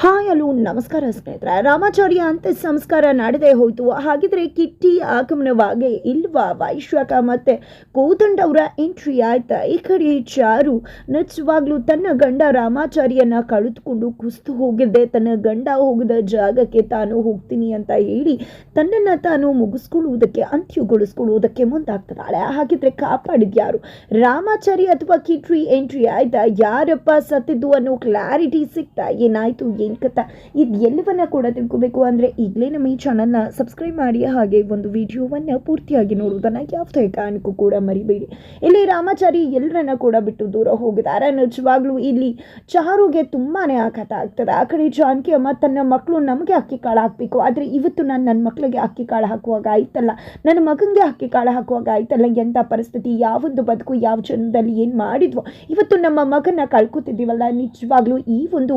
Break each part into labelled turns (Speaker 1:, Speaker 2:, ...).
Speaker 1: Hi hello ನಮಸ್ಕಾರ ಸ್ನೇಹಿತರೆ. ರಾಮಾಚಾರ್ಯ ಅಂತ್ಯ ಸಂಸ್ಕಾರ ನಡೆದೇ ಹೋಯಿತು. ಹಾಗಿದ್ರೆ ಕಿಟ್ಟಿ ಆಗಮನವಾಗಿ ಇಲ್ವಾ? ವೈಶ್ವಕ ಮತ್ತೆ ಕೋದಂಡ ಅವರ ಎಂಟ್ರಿ ಆಯ್ತಾ. ಈ ಕಡೆ ಚಾರು ನಿಜವಾಗ್ಲೂ ತನ್ನ ಗಂಡ ರಾಮಾಚಾರ್ಯನ ಕಳೆದುಕೊಂಡು ಕುಸ್ತು ಹೋಗಿದ್ದೆ. ತನ್ನ ಗಂಡ ಹೋಗಿದ ಜಾಗಕ್ಕೆ ತಾನು ಹೋಗ್ತೀನಿ ಅಂತ ಹೇಳಿ ತನ್ನನ್ನು ತಾನು ಮುಗಿಸ್ಕೊಳ್ಳುವುದಕ್ಕೆ, ಅಂತ್ಯಗೊಳಿಸ್ಕೊಳ್ಳುವುದಕ್ಕೆ ಮುಂದಾಗ್ತದಾಳೆ ಹಾಗಿದ್ರೆ ಕಾಪಾಡಿದ್ಯಾರು ರಾಮಾಚಾರ್ಯ ಅಥವಾ ಕಿಟ್ರಿ ಎಂಟ್ರಿ ಆಯ್ತಾ? ಯಾರಪ್ಪ ಸತ್ತಿದ್ದು ಅನ್ನೋ ಕ್ಲಾರಿಟಿ ಸಿಗ್ತಾ ಏನಾಯ್ತು? ಕಥ ಇದು ಎಲ್ಲವನ್ನ ಕೂಡ ತಿಳ್ಕೋಬೇಕು ಅಂದ್ರೆ ಈಗಲೇ ನಮ್ಮ ಈ ಚಾನಲ್ನ ಸಬ್ಸ್ಕ್ರೈಬ್ ಮಾಡಿ ಹಾಗೆ ಒಂದು ವಿಡಿಯೋವನ್ನ ಪೂರ್ತಿಯಾಗಿ ನೋಡುವುದನ್ನ ಯಾವುದೇ ಕಾರಣಕ್ಕೂ ಕೂಡ ಮರಿಬೇಡಿ. ಇಲ್ಲಿ ರಾಮಾಚಾರಿ ಎಲ್ಲರನ್ನ ಕೂಡ ಬಿಟ್ಟು ದೂರ ಹೋಗಿದ್ದಾರೆ ನಿಜವಾಗ್ಲೂ ಇಲ್ಲಿ ಚಾರುಗೆ ತುಂಬಾನೇ ಆಘಾತ ಆಗ್ತದೆ. ಆ ಕಡೆ ಜಾನಕಿ ಅಮ್ಮ ತನ್ನ ಮಕ್ಕಳು ನಮಗೆ ಅಕ್ಕಿ ಕಾಳು ಹಾಕಬೇಕು. ಆದರೆ ಇವತ್ತು ನಾನು ನನ್ನ ಮಕ್ಕಳಿಗೆ ಅಕ್ಕಿ ಕಾಳು ಹಾಕುವಾಗ ಆಯ್ತಲ್ಲ? ನನ್ನ ಮಗನಿಗೆ ಅಕ್ಕಿ ಕಾಳು ಹಾಕುವಾಗ ಆಯ್ತಲ್ಲ? ಎಂಥ ಪರಿಸ್ಥಿತಿ? ಯಾವೊಂದು ಬದುಕು? ಯಾವ ಜನ್ಮದಲ್ಲಿ ಏನು ಮಾಡಿದ್ವೋ? ಇವತ್ತು ನಮ್ಮ ಮಗನ ಕಳ್ಕೊತಿದ್ದೀವಲ್ಲ? ನಿಜವಾಗ್ಲೂ ಈ ಒಂದು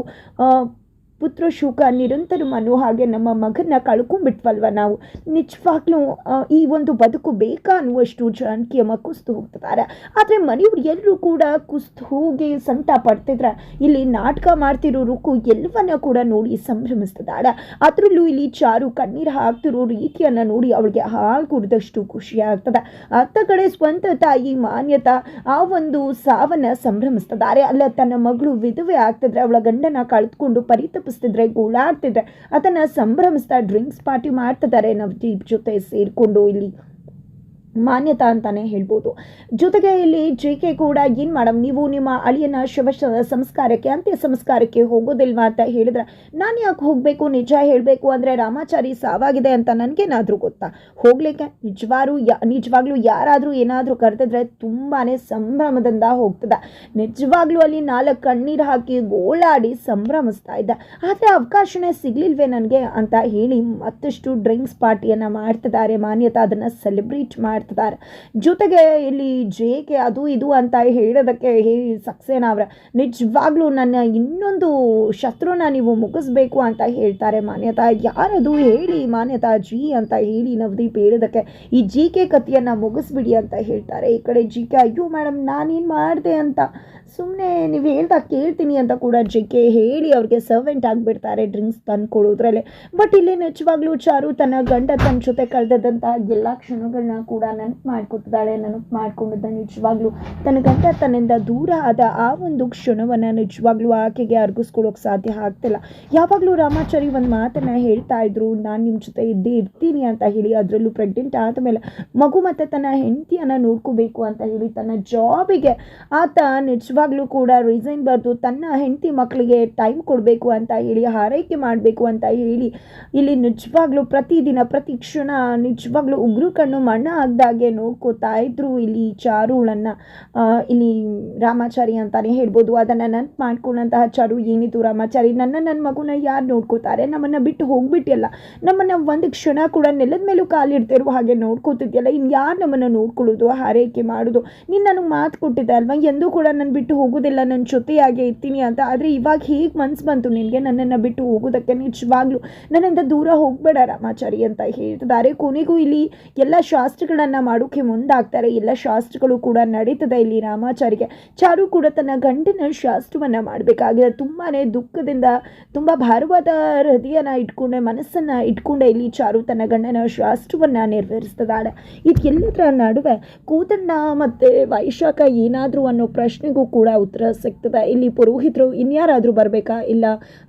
Speaker 1: ಪುತ್ರ ಶೋಕ, ನಿರಂತರ ಮನು ಹಾಗೆ ನಮ್ಮ ಮಗನ ಕಳ್ಕೊಂಡ್ಬಿಟ್ವಲ್ವ ನಾವು. ನಿಜವಾಗ್ಲೂ ಈ ಒಂದು ಬದುಕು ಬೇಕಾ ಅನ್ನುವಷ್ಟು ಜಾನಕಿ ಅಮ್ಮ ಕುಸ್ತು ಹೋಗ್ತಿದ್ದಾರೆ ಆದರೆ ಮನೆಯವ್ರು ಎಲ್ಲರೂ ಕೂಡ ಕುಸ್ತು ಹೋಗಿ ಸಂಕಟ ಪಡ್ತಿದ್ರೆ, ಇಲ್ಲಿ ನಾಟಕ ಮಾಡ್ತಿರೋ ರುಕು ಎಲ್ಲವನ್ನ ಕೂಡ ನೋಡಿ ಸಂಭ್ರಮಿಸ್ತಿದ್ದಾಳೆ ಅದರಲ್ಲೂ ಇಲ್ಲಿ ಚಾರು ಕಣ್ಣೀರು ಹಾಕ್ತಿರೋ ರೀತಿಯನ್ನ ನೋಡಿ ಅವಳಿಗೆ ಹಾಲು ಕುಡಿದಷ್ಟು ಖುಷಿ ಆಗ್ತದ. ಅತ್ತ ಕಡೆ ಸ್ವಂತ ತಾಯಿ ಮಾನ್ಯತಾ ಆ ಒಂದು ಸಾವನ್ನ ಸಂಭ್ರಮಿಸ್ತಿದ್ದಾರೆ ಅಲ್ಲ, ತನ್ನ ಮಗಳು ವಿಧವೆ ಆಗ್ತಿದ್ರೆ ಅವಳ ಗಂಡನ ಕಳೆದುಕೊಂಡು ಪರಿತಪಿಸ್ತಿದ್ರೆ ಗೋಳಾಡ್ತಿದ್ರೆ ಅದನ್ನ ಸಂಭ್ರಮಿಸ್ತಾ ಡ್ರಿಂಕ್ಸ್ ಪಾರ್ಟಿ ಮಾಡ್ತಿದ್ದಾರೆ ನವದೀಪ್ ಜೊತೆ ಸೇರಿಕೊಂಡು ಇಲ್ಲಿ. ಮಾನ್ಯತಾ ಅಂತಾನೆ ಹೇಳ್ಬೋದು. ಜೊತೆಗೆ ಇಲ್ಲಿ ಜೆ ಕೆ ಕೂಡ, ಏನು ಮಾಡಮ್ ನೀವು ನಿಮ್ಮ ಅಳಿಯನ ಶವ ಸಂಸ್ಕಾರಕ್ಕೆ, ಅಂತ್ಯ ಸಂಸ್ಕಾರಕ್ಕೆ ಹೋಗೋದಿಲ್ವಾ? ಅಂತ ಹೇಳಿದ್ರೆ, ನಾನು ಯಾಕೆ ಹೋಗಬೇಕು? ನಿಜ ಹೇಳಬೇಕು ಅಂದರೆ ರಾಮಾಚಾರಿ ಸಾವಾಗಿದೆ ಅಂತ ನನಗೇನಾದರೂ ಗೊತ್ತಾ? ಹೋಗ್ಲಿಕ್ಕೆ ನಿಜವಾರು ಯಾ, ನಿಜವಾಗ್ಲೂ ಯಾರಾದರೂ ಏನಾದರೂ ಕರೆದಿದ್ರೆ ತುಂಬಾ ಸಂಭ್ರಮದಿಂದ ಹೋಗ್ತದೆ. ನಿಜವಾಗ್ಲೂ ಅಲ್ಲಿ ನಾಲ್ಕು ಕಣ್ಣೀರು ಹಾಕಿ ಗೋಳಾಡಿ ಸಂಭ್ರಮಿಸ್ತಾ ಇದ್ದ. ಆದರೆ ಅವಕಾಶನೇ ಸಿಗ್ಲಿಲ್ವೇ ನನಗೆ? ಅಂತ ಹೇಳಿ ಮತ್ತಷ್ಟು ಡ್ರಿಂಕ್ಸ್ ಪಾರ್ಟಿಯನ್ನು ಮಾಡ್ತಿದ್ದಾರೆ. ಮಾನ್ಯತಾ ಅದನ್ನು ಸೆಲೆಬ್ರೇಟ್ ಮಾಡ್ತಿದ್ದಾರೆ ಜೊತೆಗೆ ಇಲ್ಲಿ ಜೆ ಕೆ ಅದು ಇದು ಅಂತ ಹೇಳೋದಕ್ಕೆ ಹೇ ಸಕ್ಸೇನಾ ಅವರ, ನಿಜವಾಗ್ಲೂ ನನ್ನ ಇನ್ನೊಂದು ಶತ್ರುನ ನೀವು ಮುಗಿಸ್ಬೇಕು ಅಂತ ಹೇಳ್ತಾರೆ ಮಾನ್ಯತಾ. ಯಾರದು ಹೇಳಿ ಮಾನ್ಯತಾ ಜಿ ಅಂತ ಹೇಳಿ ನವದೀಪ್ ಹೇಳೋದಕ್ಕೆ ಈ ಜಿ ಕೆ ಕಥೆಯನ್ನು ಮುಗಿಸ್ಬಿಡಿ ಅಂತ ಹೇಳ್ತಾರೆ. ಈ ಕಡೆ ಜಿ ಕೆ ಅಯ್ಯೋ ಮೇಡಮ್ ನಾನೇನು ಮಾಡಿದೆ ಅಂತ. ಸುಮ್ಮನೆ ನೀವು ಹೇಳ್ತಾ ಕೇಳ್ತೀನಿ ಅಂತ ಕೂಡ ಜಿ ಕೆ ಹೇಳಿ ಅವ್ರಿಗೆ ಸರ್ವೆಂಟ್ ಆಗಿಬಿಡ್ತಾರೆ ಡ್ರಿಂಕ್ಸ್ ತಂದು ಕೊಡೋದ್ರಲ್ಲೇ ಬಟ್ ಇಲ್ಲಿ ನಿಜವಾಗ್ಲೂ ಚಾರು ತನ್ನ ಗಂಡ ತನ್ನ ಜೊತೆ ಕಳೆದಂತಹ ಎಲ್ಲ ಕ್ಷಣಗಳನ್ನ ಕೂಡ ನೆನಪು ಮಾಡ್ಕೊತಿದ್ದಾಳೆ ನೆನಪು ಮಾಡ್ಕೊಂಡಿದ್ದ ನಿಜವಾಗ್ಲೂ ತನ್ನ ಗಂಡ ತನ್ನಿಂದ ದೂರ ಆದ ಆ ಒಂದು ಕ್ಷಣವನ್ನು ನಿಜವಾಗ್ಲೂ ಆಕೆಗೆ ಅರ್ಗಿಸ್ಕೊಳ್ಳೋಕೆ ಸಾಧ್ಯ ಆಗ್ತಿಲ್ಲ. ಯಾವಾಗಲೂ ರಾಮಾಚಾರಿ ಒಂದು ಮಾತನ್ನು ಹೇಳ್ತಾ ಇದ್ರು, ನಾನು ನಿಮ್ಮ ಜೊತೆ ಇದ್ದೇ ಇರ್ತೀನಿ ಅಂತ ಹೇಳಿ ಅದರಲ್ಲೂ ಪ್ರೆಗ್ನೆಂಟ್ ಆದಮೇಲೆ ಮಗು ಮತ್ತು ತನ್ನ ಹೆಂಡತಿಯನ್ನು ನೋಡ್ಕೋಬೇಕು ಅಂತ ಹೇಳಿ ತನ್ನ ಜಾಬಿಗೆ ಆತ ನಿಜವಾಗ್ಲೂ ಕೂಡ ರಿಸೈನ್ ಬರೆದು ತನ್ನ ಹೆಂಡತಿ ಮಕ್ಕಳಿಗೆ ಟೈಮ್ ಕೊಡಬೇಕು ಅಂತ ಹೇಳಿ, ಹಾರೈಕೆ ಮಾಡಬೇಕು ಅಂತ ಹೇಳಿ ಇಲ್ಲಿ ನಿಜವಾಗ್ಲೂ ಪ್ರತಿದಿನ, ಪ್ರತಿ ಕ್ಷಣ ನಿಜವಾಗ್ಲೂ ಉಗ್ರು ಕಣ್ಣು ಮಣ್ಣ ಆಗ್ದಾಗೆ ನೋಡ್ಕೋತಾ ಇದ್ರು. ಇಲ್ಲಿ ಚಾರುಳನ್ನ ಇಲ್ಲಿ ರಾಮಾಚಾರಿ ಅಂತಾನೆ ಹೇಳ್ಬೋದು. ಅದನ್ನ ನೆನ್ಪು ಮಾಡ್ಕೊಂಡಂತಹ ಚಾರು ಏನಿತ್ತು ರಾಮಾಚಾರಿ? ನನ್ನ ನನ್ನ ಮಗುನ ಯಾರು ನೋಡ್ಕೋತಾರೆ? ನಮ್ಮನ್ನ ಬಿಟ್ಟು ಹೋಗ್ಬಿಟ್ಟಿಲ್ಲ ನಮ್ಮನ್ನ ಒಂದು ಕ್ಷಣ ಕೂಡ ನೆಲದ ಮೇಲೂ ಕಾಲಿಡ್ತಿರುವ ಹಾಗೆ ನೋಡ್ಕೋತಿದ್ಯಲ್ಲ. ಇನ್ನು ಯಾರು ನಮ್ಮನ್ನ ನೋಡ್ಕೊಳ್ಳೋದು, ಹಾರೈಕೆ ಮಾಡೋದು? ನೀನು ನನಗೆ ಮಾತು ಕೊಟ್ಟಿದ್ದೆ ಅಲ್ವಾ? ಎಂದೂ ಕೂಡ ನಾನು ಬಿಟ್ಟು ಹೋಗೋದಿಲ್ಲ. ನನ್ನ ಜೊತೆಯಾಗೆ ಇರ್ತೀನಿ ಅಂತ. ಆದರೆ ಇವಾಗ ಹೇಗೆ ಮನ್ಸು ಬಂತು ನಿನಗೆ ನನ್ನನ್ನು ಬಿಟ್ಟು ಹೋಗೋದಕ್ಕೆ? ನಿಜವಾಗ್ಲೂ ನನ್ನಿಂದ ದೂರ ಹೋಗಬೇಡ ರಾಮಾಚಾರಿ ಅಂತ ಹೇಳ್ತಿದ್ದಾರೆ. ಕೊನೆಗೂ ಇಲ್ಲಿ ಎಲ್ಲ ಶಾಸ್ತ್ರಗಳನ್ನು ಮಾಡೋಕ್ಕೆ ಮುಂದಾಗ್ತಾರೆ. ಎಲ್ಲ ಶಾಸ್ತ್ರಗಳು ಕೂಡ ನಡೀತದೆ ಇಲ್ಲಿ ರಾಮಾಚಾರಿಗೆ ಚಾರು ಕೂಡ ತನ್ನ ಗಂಡನ ಶಾಸ್ತ್ರವನ್ನು ಮಾಡಬೇಕಾಗಿದೆ. ತುಂಬಾ ದುಃಖದಿಂದ, ತುಂಬ ಭಾರವಾದ ಹೃದಯನ ಇಟ್ಕೊಂಡೆ, ಮನಸ್ಸನ್ನು ಇಟ್ಕೊಂಡೆ ಇಲ್ಲಿ ಚಾರು ತನ್ನ ಗಂಡನ ಶಾಸ್ತ್ರವನ್ನು ನೆರವೇರಿಸ್ತಿದ್ದಾಳೆ. ಇದೆಲ್ಲದರ ನಡುವೆ ಕೂತಣ್ಣ ಮತ್ತು ವೈಶಾಖ ಏನಾದರೂ ಅನ್ನೋ ಪ್ರಶ್ನೆಗೂ ಕೂಡ ಉತ್ತರ ಸಿಗ್ತದೆ. ಇಲ್ಲಿ ಪುರೋಹಿತರು ಇನ್ಯಾರಾದರೂ ಬರಬೇಕಾ? ಇಲ್ಲ,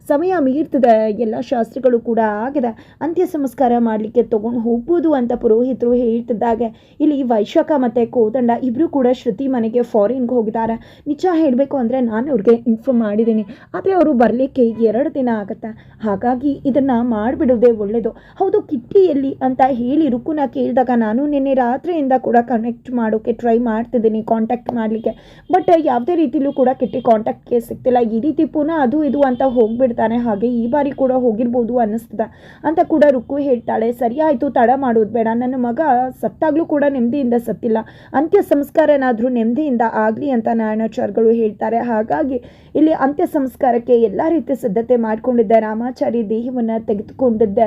Speaker 1: ಸಮಯ ಮೀರ್ತದೆ. ಎಲ್ಲ ಶಾಸ್ತ್ರಗಳು ಕೂಡ ಆಗಿದೆ. ಅಂತ್ಯ ಸಂಸ್ಕಾರ ಮಾಡಲಿಕ್ಕೆ ತೊಗೊಂಡು ಹೋಗ್ಬೋದು ಅಂತ ಪುರೋಹಿತರು ಹೇಳ್ತಿದ್ದಾಗ. ಇಲ್ಲಿ ವೈಶಾಖ ಮತ್ತು ಕೋದಂಡ ಇಬ್ಬರು ಕೂಡ ಶ್ರುತಿ ಮನೆಗೆ ಫಾರಿನ್ಗೆ ಹೋಗಿದ್ದಾರೆ. ನಿಜ ಹೇಳಬೇಕು ಅಂದರೆ ನಾನು ಅವ್ರಿಗೆ ಇನ್ಫಾರ್ಮ್ ಮಾಡಿದ್ದೀನಿ. ಆದರೆ ಅವರು ಬರಲಿಕ್ಕೆ ಎರಡು ದಿನ ಆಗುತ್ತೆ. ಹಾಗಾಗಿ ಇದನ್ನು ಮಾಡಿಬಿಡೋದೇ ಒಳ್ಳೆಯದು ಹೌದು, ಕಿಟ್ಟಿಯಲ್ಲಿ ಅಂತ ಹೇಳಿ ರುಕುನ ಕೇಳಿದಾಗ ನಾನು ನಿನ್ನೆ ರಾತ್ರಿಯಿಂದ ಕೂಡ ಕನೆಕ್ಟ್ ಮಾಡೋಕ್ಕೆ ಟ್ರೈ ಮಾಡ್ತಿದ್ದೀನಿ ಕಾಂಟ್ಯಾಕ್ಟ್ ಮಾಡಲಿಕ್ಕೆ. ಬಟ್ ಯಾವುದೇ ರೀತಿಲೂ ಕೂಡ ಕಿಟ್ಟಿ ಕಾಂಟ್ಯಾಕ್ಟ್ಗೆ ಸಿಗ್ತಿಲ್ಲ. ಈ ರೀತಿ ಪುನಃ ಅದು ಇದು ಅಂತ ಹೋಗಿಬಿಡ್ತಾನೆ. ಹಾಗೆ ಈ ಬಾರಿ ಕೂಡ ಹೋಗಿರ್ಬೋದು ಅನ್ನಿಸ್ತದೆ. ಅಂತ ಕೂಡ ರುಕ್ಕು ಹೇಳ್ತಾಳೆ, ಸರಿ ಆಯಿತು, ತಡ ಮಾಡೋದು ಬೇಡ. ನನ್ನ ಮಗ ಸತ್ತಾಗಲೂ ಕೂಡ ನೆಮ್ಮದಿಯಿಂದ ಸತ್ತಿಲ್ಲ. ಅಂತ್ಯ ಸಂಸ್ಕಾರನಾದರೂ ನೆಮ್ಮದಿಯಿಂದ ಆಗಲಿ ಅಂತ ನಾರಾಯಣಾಚಾರ್ಯಗಳು ಹೇಳ್ತಾರೆ. ಹಾಗಾಗಿ ಇಲ್ಲಿ ಅಂತ್ಯ ಸಂಸ್ಕಾರಕ್ಕೆ ಎಲ್ಲ ರೀತಿಯ ಸಿದ್ಧತೆ ಮಾಡಿಕೊಂಡಿದ್ದೆ ರಾಮಾಚಾರಿ ದೇಹವನ್ನು ತೆಗೆದುಕೊಂಡಿದ್ದೆ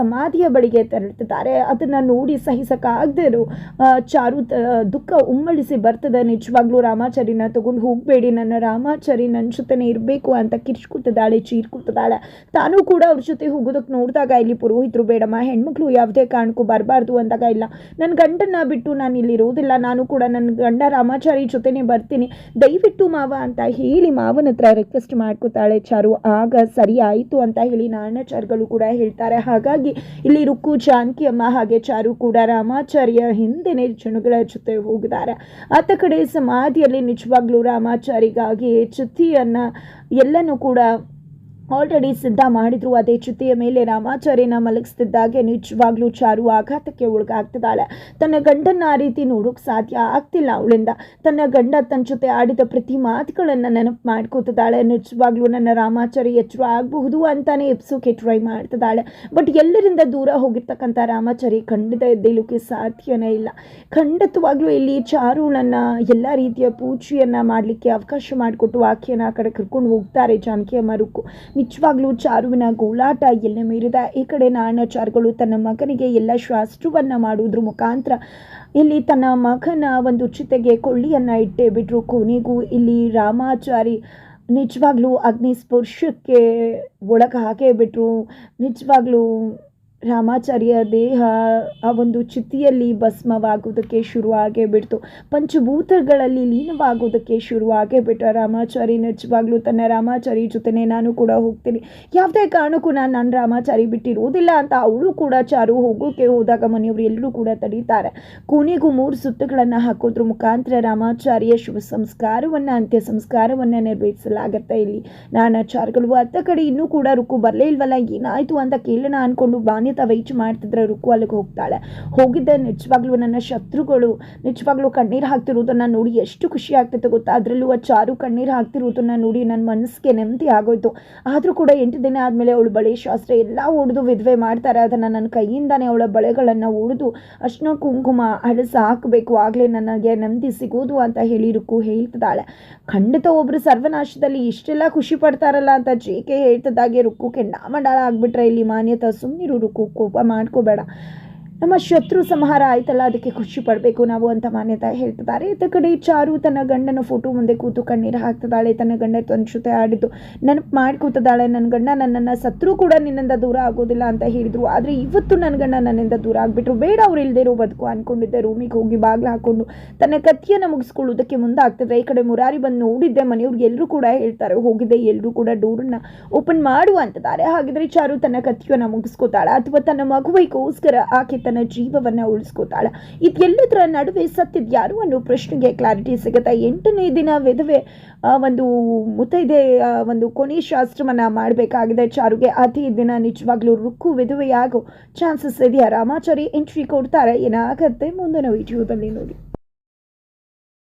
Speaker 1: ಸಮಾಧಿಯ ಬಳಿಗೆ ತೆರಳುತ್ತಿದ್ದಾರೆ. ಅದನ್ನು ನೋಡಿ ಸಹಿಸಕ್ಕಾಗದೇರು ಚಾರು ದುಃಖ ಉಮ್ಮಳಿಸಿ ಬರ್ತದೆ. ನಿಜವಾಗ್ಲೂ ರಾಮಾಚಾರಿನ ತಗೊಂಡು ಹೋಗಬೇಡಿ. ನನ್ನ ರಾಮಾಚಾರಿ ನನ್ನ ಜೊತೆನೇ ಇರಬೇಕು ಅಂತ ಕಿರ್ಚ್ಕೊತಿದ್ದಾಳೆ, ಚೀರ್ಕೊತಿದ್ದಾಳೆ. ತಾನು ಕೂಡ ಅವ್ರ ಜೊತೆ ಹೋಗೋದಕ್ಕೆ ನೋಡಿದಾಗ ಇಲ್ಲಿ ಪುರೋಹಿತರು ಬೇಡಮ್ಮ, ಹೆಣ್ಮಕ್ಳು ಯಾವುದೇ ಕಾರಣಕ್ಕೂ ಬರಬಾರ್ದು ಅಂದಾಗ ಇಲ್ಲ. ನನ್ನ ಗಂಡನ ಬಿಟ್ಟು ನಾನು ಇಲ್ಲಿ ಇರೋದಿಲ್ಲ ನಾನು ಕೂಡ ನನ್ನ ಗಂಡ ರಾಮಾಚಾರಿ ಜೊತೆನೇ ಬರ್ತೀನಿ. ದಯವಿಟ್ಟು ಮಾವ ಅಂತ ಹೇಳಿ ಮಾವನ ಹತ್ರ ರಿಕ್ವೆಸ್ಟ್ ಮಾಡ್ಕೋತಾಳೆ. ಚಾರು, ಆಗ ಸರಿ ಆಯಿತು ಅಂತ ಹೇಳಿ ನಾರಾಯಣಾಚಾರ್ಯಗಳು ಕೂಡ ಹೇಳ್ತಾರೆ. ಹಾಗಾಗಿ ಇಲ್ಲಿ ರುಕ್ಕು, ಜಾನಕಿ ಅಮ್ಮ ಹಾಗೆ ಚಾರು ಕೂಡ ರಾಮಾಚಾರ್ಯ ಹಿಂದೆನೇ ಜನಗಳ ಜೊತೆ ಹೋಗಿದ್ದಾರೆ. ಆತ ಕಡೆ ಸಮಾಧಿಯಲ್ಲಿ ನಿಜವಾಗ್ಲೂ ರಾಮಾಚಾರಿಗಾಗಿ ಚಿತ್ತಿಯನ್ನು ಎಲ್ಲನೂ ಕೂಡ ಆಲ್ರೆಡಿ ಸಿದ್ಧ ಮಾಡಿದ್ರು. ಅದೇ ಚಿತೆಯ ಮೇಲೆ ರಾಮಾಚಾರ್ಯನ ಮಲಗಿಸ್ತಿದ್ದಾಗೆ ನಿಜವಾಗ್ಲೂ ಚಾರು ಆಘಾತಕ್ಕೆ ಒಳಗಾಗ್ತಿದ್ದಾಳೆ. ತನ್ನ ಗಂಡನ ಆ ರೀತಿ ನೋಡೋಕೆ ಸಾಧ್ಯ ಆಗ್ತಿಲ್ಲ ಅವಳಿಂದ. ತನ್ನ ಗಂಡ ತನ್ನ ಜೊತೆ ಆಡಿದ ಪ್ರತಿ ಮಾತುಗಳನ್ನು ನೆನಪು ಮಾಡ್ಕೋತಿದ್ದಾಳೆ. ನಿಜವಾಗ್ಲೂ ನನ್ನ ರಾಮಾಚಾರ್ಯ ಎಚ್ಚರ ಆಗಬಹುದು ಅಂತಾನೆ ಎಪ್ಸೋಕೆ ಟ್ರೈ ಮಾಡ್ತಿದ್ದಾಳೆ. ಬಟ್ ಎಲ್ಲರಿಂದ ದೂರ ಹೋಗಿರ್ತಕ್ಕಂಥ ರಾಮಾಚಾರಿ ಖಂಡಿತ ಎದ್ದೇಳೋಕೆ ಸಾಧ್ಯನೇ ಇಲ್ಲ. ಖಂಡಿತವಾಗ್ಲೂ ಇಲ್ಲಿ ಚಾರು ನನ್ನ ಎಲ್ಲ ರೀತಿಯ ಪೂಜೆಯನ್ನ ಮಾಡಲಿಕ್ಕೆ ಅವಕಾಶ ಮಾಡಿಕೊಟ್ಟು ಆಕೆಯನ್ನು ಆ ಕಡೆ ಕರ್ಕೊಂಡು ಹೋಗ್ತಾರೆ ಜಾನಕಿಯ ಅಮ್ಮ ರುಕ್ಕು ನಿಜವಾಗ್ಲೂ ಚಾರುವಿನ ಗೋಳಾಟ ಎಲ್ಲ ಮೀರಿದ ಈ ಕಡೆ ನಾರಾಯಣಾಚಾರ್ಯಗಳು ತನ್ನ ಮಗನಿಗೆ ಎಲ್ಲ ಶಾಸ್ತ್ರವನ್ನು ಮಾಡುವುದ್ರ ಮುಖಾಂತರ ಇಲ್ಲಿ ತನ್ನ ಮಗನ ಒಂದು ಚಿತೆಗೆ ಕೊಳ್ಳಿಯನ್ನು ಇಟ್ಟೇ ಬಿಟ್ಟರು ಕೊನೆಗೂ ಇಲ್ಲಿ ರಾಮಾಚಾರಿ ನಿಜವಾಗ್ಲೂ ಅಗ್ನಿ ಸ್ಪರ್ಶಕ್ಕೆ ಒಳಗೆ ಹಾಕೇ ಬಿಟ್ಟರು ನಿಜವಾಗ್ಲೂ ರಾಮಾಚಾರ್ಯ ದೇಹ ಆ ಒಂದು ಚಿತ್ತಿಯಲ್ಲಿ ಭಸ್ಮವಾಗೋದಕ್ಕೆ ಶುರುವಾಗೇ ಬಿಡ್ತು. ಪಂಚಭೂತಗಳಲ್ಲಿ ಲೀನವಾಗೋದಕ್ಕೆ ಶುರುವಾಗೇ ಬಿಟ್ಟ ರಾಮಾಚಾರಿ, ನಿಜವಾಗ್ಲೂ ತನ್ನ ರಾಮಾಚಾರಿ ಜೊತೆನೇ ನಾನು ಕೂಡ ಹೋಗ್ತೀನಿ. ಯಾವುದೇ ಕಾರಣಕ್ಕೂ ನಾನು ನನ್ನ ರಾಮಾಚಾರಿ ಬಿಟ್ಟಿರೋದಿಲ್ಲ ಅಂತ ಅವಳು ಕೂಡ ಚಾರು ಹೋಗೋಕೆ ಹೋದಾಗ ಮನೆಯವರು ಎಲ್ಲರೂ ಕೂಡ ತಡೀತಾರೆ. ಕೊನೆಗೂ ಮೂರು ಸುತ್ತುಗಳನ್ನು ಹಾಕೋದ್ರ ಮುಖಾಂತರ ರಾಮಾಚಾರ್ಯ ಶುಭ ಸಂಸ್ಕಾರವನ್ನು, ಅಂತ್ಯ ಸಂಸ್ಕಾರವನ್ನು ನೆರವೇರಿಸಲಾಗತ್ತೆ ಇಲ್ಲಿ. ನಾನಾಚಾರ್ಯಗಳು ಅತ್ತ ಕಡೆ ಇನ್ನೂ ಕೂಡ ರುಕ್ಕು ಬರಲೇ ಇಲ್ವಲ್ಲ, ಏನಾಯಿತು ಅಂತ ಕೇಳೋಣ ಅಂದ್ಕೊಂಡು ಮಾನ್ಯತಾ ವೈಚ್ ಮಾಡ್ತಿದ್ರೆ ರುಕು ಅಲ್ಲಿಗೆ ಹೋಗ್ತಾಳೆ. ಹೋಗಿದ್ದೆ, ನಿಜವಾಗ್ಲೂ ನನ್ನ ಶತ್ರುಗಳು, ನಿಜವಾಗ್ಲೂ ಕಣ್ಣೀರು ಹಾಕ್ತಿರೋದನ್ನ ನೋಡಿ ಎಷ್ಟು ಖುಷಿ ಆಗ್ತಿತ್ತು ಗೊತ್ತಾ? ಅದರಲ್ಲೂ ಆ ಚಾರು ಕಣ್ಣೀರು ಹಾಕ್ತಿರೋದನ್ನ ನೋಡಿ ನನ್ನ ಮನಸ್ಸಿಗೆ ನೆಮ್ಮದಿ ಆಗೋಯ್ತು. ಆದರೂ ಕೂಡ ಎಂಟು ದಿನ ಆದಮೇಲೆ ಅವಳು ಬಳೆ ಶಾಸ್ತ್ರ ಎಲ್ಲ ಒಡೆದು ವಿಧವೆ ಮಾಡ್ತಾರೆ. ಅದನ್ನು ನನ್ನ ಕೈಯಿಂದಾನೇ ಅವಳ ಬಳೆಗಳನ್ನು ಒಡೆದು ಅಷ್ಟನ ಕುಂಕುಮ, ಅಳಸ ಹಾಕಬೇಕು. ಆಗಲೇ ನನಗೆ ನೆಮ್ಮದಿ ಸಿಗೋದು ಅಂತ ಹೇಳಿ ರುಕು ಹೇಳ್ತಿದ್ದಾಳೆ. ಖಂಡಿತ ಒಬ್ಬರು ಸರ್ವನಾಶದಲ್ಲಿ ಇಷ್ಟೆಲ್ಲ ಖುಷಿ ಪಡ್ತಾರಲ್ಲ ಅಂತ ಜೇಕೆ ಕೆ ಹೇಳ್ತಿದ್ದಾಗೆ ರುಕ್ಕು ಕೆಂಡಾಮಂಡಾಳ ಆಗ್ಬಿಟ್ರೆ ಇಲ್ಲಿ ಮಾನ್ಯತಾ ಸುಮ್ಮನಿರು को को अमाउंट को बेड़ा ನಮ್ಮ ಶತ್ರು ಸಂಹಾರ ಆಯ್ತಲ್ಲ, ಅದಕ್ಕೆ ಖುಷಿ ಪಡಬೇಕು ನಾವು ಅಂತ ಮಾನ್ಯತಾ ಹೇಳ್ತಿದ್ದಾರೆ. ಇತ್ತ ಕಡೆ ಚಾರು ತನ್ನ ಗಂಡನ ಫೋಟೋ ಮುಂದೆ ಕೂತು ಕಣ್ಣೀರು ಹಾಕ್ತಿದ್ದಾಳೆ. ತನ್ನ ಗಂಡ ತನ್ನ ಜೊತೆ ಆಡಿದ್ದು ನೆನಪು ಮಾಡ್ಕೋತಿದ್ದಾಳೆ ನನ್ನ ಗಂಡ, ನನ್ನನ್ನು ಶತ್ರು ಕೂಡ ನಿನ್ನಿಂದ ದೂರ ಆಗೋದಿಲ್ಲ ಅಂತ ಹೇಳಿದ್ರು. ಆದರೆ ಇವತ್ತು ನನ್ನ ಗಂಡ ನನ್ನಿಂದ ದೂರ ಆಗಿಬಿಟ್ರು. ಬೇಡ, ಅವ್ರು ಇರೋ ಬದುಕು ಅಂದ್ಕೊಂಡಿದ್ದೆ ರೂಮಿಗೆ ಹೋಗಿ ಬಾಗಿಲು ಹಾಕೊಂಡು ತನ್ನ ಕತ್ತಿಯನ್ನು ಮುಗಿಸ್ಕೊಳ್ಳೋದಕ್ಕೆ ಮುಂದೆ ಆಗ್ತಿದ್ರೆ ಈ ಕಡೆ ಮುರಾರಿ ಬಂದು ನೋಡಿದ್ದೆ. ಮನೆಯವ್ರಿಗೆ ಎಲ್ಲರೂ ಕೂಡ ಹೇಳ್ತಾರೆ ಹೋಗಿದ್ದೆ ಎಲ್ಲರೂ ಕೂಡ ಡೋರನ್ನು ಓಪನ್ ಮಾಡು ಅಂತಿದ್ದಾರೆ. ಹಾಗಿದ್ರೆ ಚಾರು ತನ್ನ ಕತ್ತಿಯನ್ನು ಮುಗಿಸ್ಕೋತಾಳೆ. ಅಥವಾ ತನ್ನ ಮಗುವಿಗೋಸ್ಕರ ಆಕೆ ತನ್ನ ಜೀವವನ್ನು ಉಳಿಸ್ಕೋತಾಳೆ. ಇದೆಲ್ಲದರ ನಡುವೆ ಸತ್ತಿದ್ ಯಾರು ಅನ್ನೋ ಪ್ರಶ್ನೆಗೆ ಕ್ಲಾರಿಟಿ ಸಿಗುತ್ತೆ. ಎಂಟನೇ ದಿನ ವಿಧವೆ ಒಂದು ಮುತ್ತೈದೆ ಒಂದು ಕೊನೆ ಶಾಸ್ತ್ರವನ್ನು ಮಾಡಬೇಕಾಗಿದೆ ಚಾರುಗೆ. ಅತಿ ದಿನ ನಿಜವಾಗ್ಲೂ ರುಕ್ಕು ವಿಧವೆಯಾಗೋ ಚಾನ್ಸಸ್ ಇದೆಯಾ? ರಾಮಾಚಾರಿ ಎಂಟ್ರಿ ಕೊಡ್ತಾರೆ. ಏನಾಗತ್ತೆ ಮುಂದಿನ ವಿಡಿಯೋದಲ್ಲಿ ನೋಡಿ.